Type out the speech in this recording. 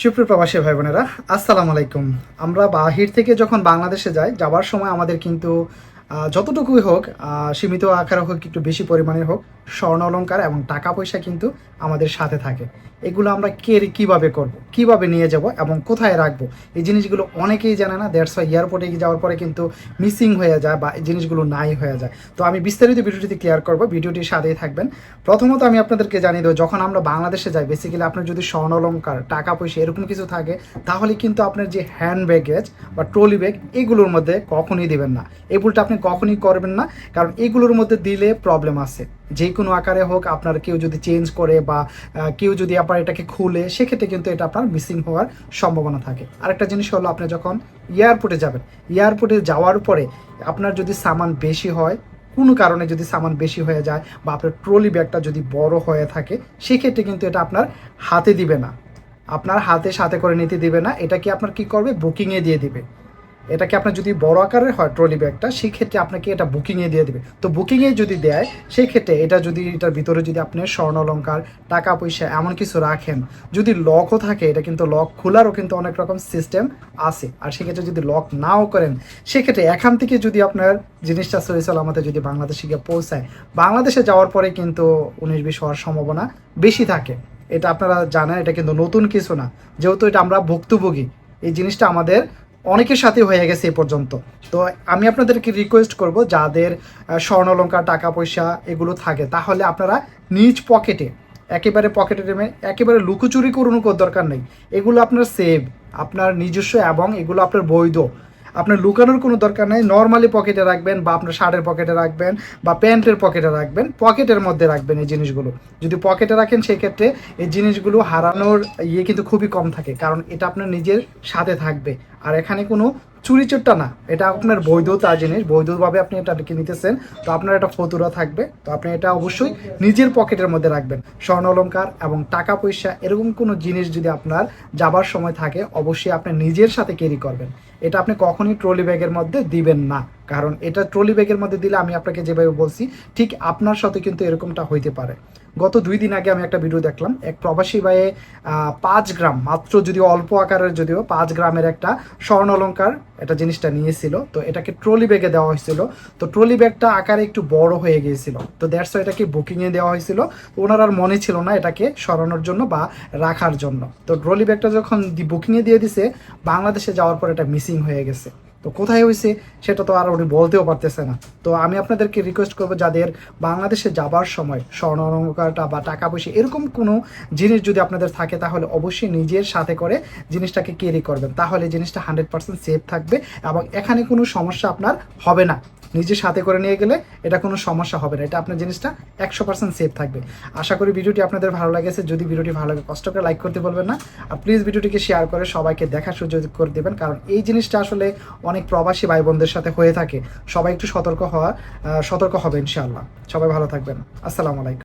সুপ্রিয় প্রবাসী ভাই বোনেরা, আসসালামু আলাইকুম। আমরা বাহির থেকে যখন বাংলাদেশে যাই, যাবার সময় আমাদের কিন্তু যতটুকুই হোক সীমিত আকারে হোক, একটু বেশি পরিমাণে হোক স্বর্ণ অলংকার এবং টাকা পয়সা কিন্তু আমাদের সাথে থাকে। এগুলো আমরা কে কীভাবে করব? কীভাবে নিয়ে যাব এবং কোথায় রাখব? এই জিনিসগুলো অনেকেই জানে না দেড়শো এয়ারপোর্টে যাওয়ার পরে কিন্তু মিসিং হয়ে যায় বা এই জিনিসগুলো নাই হয়ে যায়। তো আমি বিস্তারিত ভিডিওটিতে ক্লিয়ার করব, ভিডিওটির সাথেই থাকবেন। প্রথমত আমি আপনাদেরকে জানিয়ে দেবো, যখন আমরা বাংলাদেশে যাই বেসিক্যালি আপনার যদি স্বর্ণ অলংকার, টাকা পয়সা এরকম কিছু থাকে, তাহলে কিন্তু আপনার যে হ্যান্ড ব্যাগেজ বা ট্রলি ব্যাগ এগুলোর মধ্যে কখনই দিবেন না। এই ভুলটা আপনি কখনই করবেন না, কারণ এগুলোর মধ্যে দিলে প্রবলেম আছে। যে কোনো আকারে হোক আপনার কেউ যদি চেঞ্জ করে বা কেউ যদি আপনার এটাকে খুলে, সেক্ষেত্রে কিন্তু এটা আপনার মিসিং হওয়ার সম্ভাবনা থাকে। আরেকটা জিনিস হলো আপনি যখন এয়ারপোর্টে যাবেন এয়ারপোর্টে যাওয়ার পরে আপনার যদি সামান বেশি হয়, কোনো কারণে যদি সামান বেশি হয়ে যায় বা আপনার ট্রলি ব্যাগটা যদি বড় হয়ে থাকে, সেক্ষেত্রে কিন্তু এটা আপনার হাতে দিবে না। আপনার হাতে সাথে করে নিতে দিবে না, এটা কি আপনার কি করবে? বুকিংয়ে দিয়ে দিবে। এটাকে আপনার যদি বড় আকারের হয় ট্রলি ব্যাগটা সেই ক্ষেত্রে আপনাকে এটা বুকিংয়ে দিয়ে দেবে। তো বুকিংয়ে যদি দেয় সেই ক্ষেত্রে এটা যদি, এটার ভিতরে যদি আপনি স্বর্ণ অলঙ্কার টাকা পয়সা এমন কিছু রাখেন, যদি লকও থাকে, এটা কিন্তু লক খোলারও কিন্তু অনেক রকম সিস্টেম আছে। আর সেক্ষেত্রে যদি লক নাও করেন, সেক্ষেত্রে এখান থেকে যদি আপনার জিনিসটা সহি আমাদের যদি বাংলাদেশে গিয়ে পৌঁছায়, বাংলাদেশে যাওয়ার পরে কিন্তু উনিশ বিশ হওয়ার সম্ভাবনা বেশি থাকে। এটা আপনারা জানেন, এটা কিন্তু নতুন কিছু না। যেহেতু এটা আমরা ভুক্তভোগী, এই জিনিসটা আমাদের অনেকের সাথে হয়ে গেছে এ পর্যন্ত। তো আমি আপনাদেরকে রিকোয়েস্ট করব, যাদের স্বর্ণলঙ্কার স্বর্ণ অলঙ্কার টাকা পয়সা এগুলো থাকে, তাহলে আপনারা নিজ পকেটে একেবারে পকেটে নেমে একেবারে লুকোচুরি করুন দরকার নেই। এগুলো আপনার সেভ আপনার নিজস্ব এবং এগুলো আপনার বৈধ। আপনার লুকানোর কোনো দরকার নেই। নর্মালি পকেটে রাখবেন বা আপনার শার্টের পকেটে রাখবেন বা প্যান্টের পকেটে রাখবেন। পকেটের মধ্যে রাখবেন এই জিনিসগুলো। যদি পকেটে রাখেন সেক্ষেত্রে এই জিনিসগুলো হারানোর ইয়ে কিন্তু খুবই কম থাকে। কারণ এটা আপনার নিজের সাথে থাকবে। আর এখানে কোনো চুরি চোরটা না, এটা আপনার বৈধতা জিনিস, বৈধভাবে আপনি এটা কিনে নিতেছেন, তো আপনার একটা ফতুরা থাকবে, তো আপনি এটা অবশ্যই নিজের পকেটের মধ্যে রাখবেন। স্বর্ণ অলঙ্কার এবং টাকা পয়সা, এরকম কোনো জিনিস যদি আপনার যাবার সময় থাকে, অবশ্যই আপনি নিজের সাথে ক্যারি করবেন। এটা আপনি কখনই ট্রলি ব্যাগের মধ্যে দিবেন না। কারণ এটা ট্রলি ব্যাগের মধ্যে দিলে আমি আপনাকে যেভাবে বলছি, ঠিক আপনার সাথে কিন্তু এরকমটা হইতে পারে। গত দুই দিন আগে আমি একটা ভিডিও দেখলাম, এক প্রবাসী ভাইয়ে পাঁচ গ্রাম, মাত্র যদিও অল্প আকারের যদিও, পাঁচ গ্রামের একটা স্বর্ণ অলঙ্কার এটা জিনিসটা নিয়েছিল। তো এটাকে ট্রলি ব্যাগে দেওয়া হয়েছিল। তো ট্রলি ব্যাগটা আকারে একটু বড় হয়ে গিয়েছিল। তো দ্যাটস এটাকে বুকিংয়ে দেওয়া হয়েছিল। ওনার আর মনে ছিল না এটাকে সরানোর জন্য বা রাখার জন্য। তো ট্রলি ব্যাগটা যখন বুকিংয়ে দিয়ে দিছে, বাংলাদেশে যাওয়ার পর এটা মিসিং হয়ে গেছে। তো কোথায় হয়েছে সেটা তো আর উনি বলতেও পারতেছে না। তো আমি আপনাদেরকে রিকোয়েস্ট করব যাদের বাংলাদেশে যাবার সময় স্বর্ণ অলঙ্কারটা বা টাকা পয়সা এরকম কোনো জিনিস যদি আপনাদের থাকে, তাহলে অবশ্যই নিজের সাথে করে জিনিসটাকে ক্যারি করবেন। তাহলে জিনিসটা হান্ড্রেড পার্সেন্ট সেফ থাকবে এবং এখানে কোনো সমস্যা আপনার হবে না। নিজের সাথে করে নিয়ে গেলে এটা কোনো সমস্যা হবে না। এটা আপনার জিনিসটা একশো পার্সেন্ট সেফ থাকবে। আশা করি ভিডিওটি আপনাদের ভালো লাগেছে। যদি ভিডিওটি ভালো লাগে, কষ্ট করে লাইক করতে বলবেন না। আর প্লিজ ভিডিওটিকে শেয়ার করে সবাইকে দেখার সুযোগ করে দেবেন। কারণ এই জিনিসটা আসলে অনেক প্রবাসী ভাই বোনদের সাথে হয়ে থাকে। সবাই একটু সতর্ক হওয়া সতর্ক হবে ইনশাআল্লাহ। সবাই ভালো থাকবেন। আসসালামু আলাইকুম।